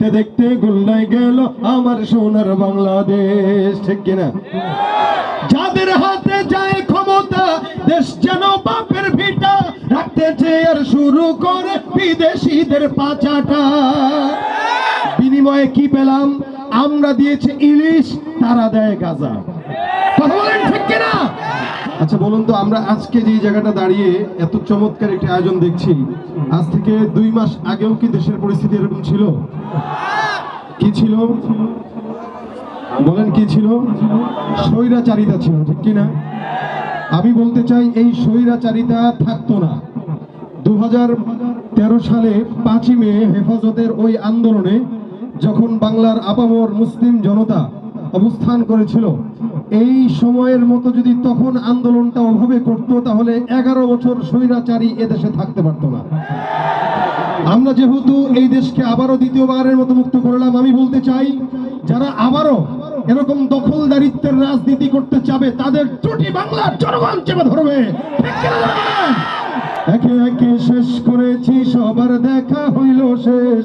দেখতে দেখতে গুল্লাই গেল আমার সোনার বাংলাদেশ, ঠিক কিনা? যাদের হাতে যায় ক্ষমতা, দেশ যেন বাপের ভিটা রাখতে চেয়ে আর শুরু করে বিদেশিদের পাচাটা। বিনিময়ে কি পেলাম? আমরা দিয়েছি ইলিশ, তারা দেয় গাজা। আচ্ছা বলুন তো, আমরা আজকে যে জায়গাটা দাঁড়িয়ে এত চমৎকার একটি আয়োজন দেখছি, আজ থেকে দুই মাস আগেও কি দেশের পরিস্থিতি এরকম ছিল? কি ছিল? বলেন, কি ছিল? স্বৈরাচারিতা ছিল, ঠিক কিনা? আমি বলতে চাই, এই স্বৈরাচারিতা থাকতো না। দু তেরো সালে পাঁচই মে হেফাজতের ওই আন্দোলনে যখন বাংলার আপামর মুসলিম জনতা অবস্থান করেছিল এই সময়ের মতো যদি তখন আন্দোলনটা ওভাবে করতো, তাহলে এগারো বছর স্বৈরাচারী এদেশে থাকতে পারতো না। আমরা যেহেতু এই দেশকে আবারও দ্বিতীয়বারের মতো মুক্ত করলাম, আমি বলতে চাই, যারা আবারও এরকম দখলদারিত্বের রাজনীতি করতে চাবে, তাদের ত্রুটি বাংলার জনগণ চেপে ধরবে? একে একে শেষ করেছি, সবার দেখা হইল শেষ।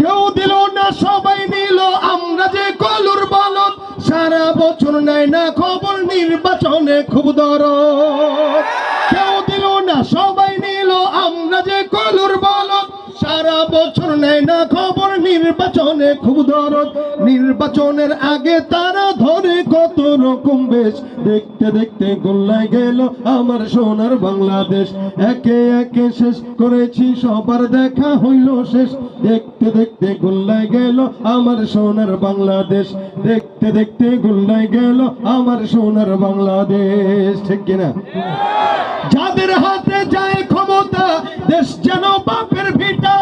কেউ দিল না, সবাই নিল। আমরা যে কলুর বালক সারা বছর নেয় না খবর, নির্বাচনে খুব দর কেউ দিল না, সবাই বছর নেয় না খবর নির্বাচনে খুব দরদ। নির্বাচনের আগে তারা ধরে কত রকম বেশ। দেখতে দেখতে গোল্লায় গেল আমার সোনার বাংলাদেশ। একে একে শেষ করেছি, সবার দেখা হইল শেষ। দেখতে দেখতে গোল্লায় গেল আমার সোনার বাংলাদেশ। দেখতে দেখতে গোল্লায় গেল আমার সোনার বাংলাদেশ। ঠিক কিনা? যাদের হাতে যায় ক্ষমতা, দেশ যেন বাপের ভিটা।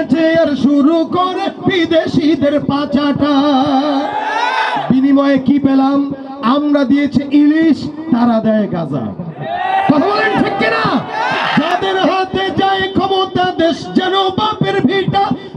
রাখতে আর শুরু করে বিদেশিদের পাচাটা। বিনিময়ে কি পেলাম? আমরা দিয়েছি ইলিশ, তারা দেয় গাজা। কথা বলেন ঠিক কিনা? যাদের হাতে যায় ক্ষমতা, দেশ যেন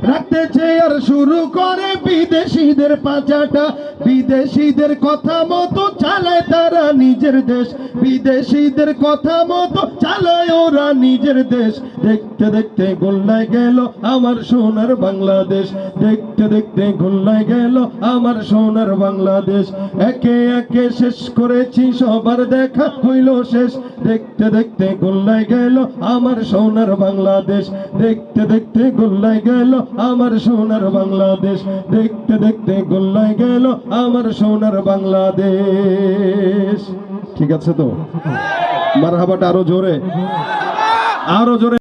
রাখতে আর শুরু করে বিদেশিদের পাচাটা, বিদেশিদের কথা মতো চালায় তারা নিজের দেশ, বিদেশিদের কথা মতো চালায় ওরা নিজের দেশ। দেখতে দেখতে গোল্লায় গেল আমার সোনার বাংলাদেশ, দেখতে দেখতে গোল্লায় গেল আমার সোনার বাংলাদেশ। একে একে শেষ করেছি, সবার দেখা হইল শেষ। দেখতে দেখতে গোল্লায় গেল আমার সোনার বাংলাদেশ, দেখতে দেখতে গোল্লায় গেল আমার সোনার বাংলাদেশ দেখতে দেখতে গোল্লায় গেল আমার সোনার বাংলাদেশ। ঠিক আছে তো? মারহাবাটা আরও জোরে। আরও জোরে।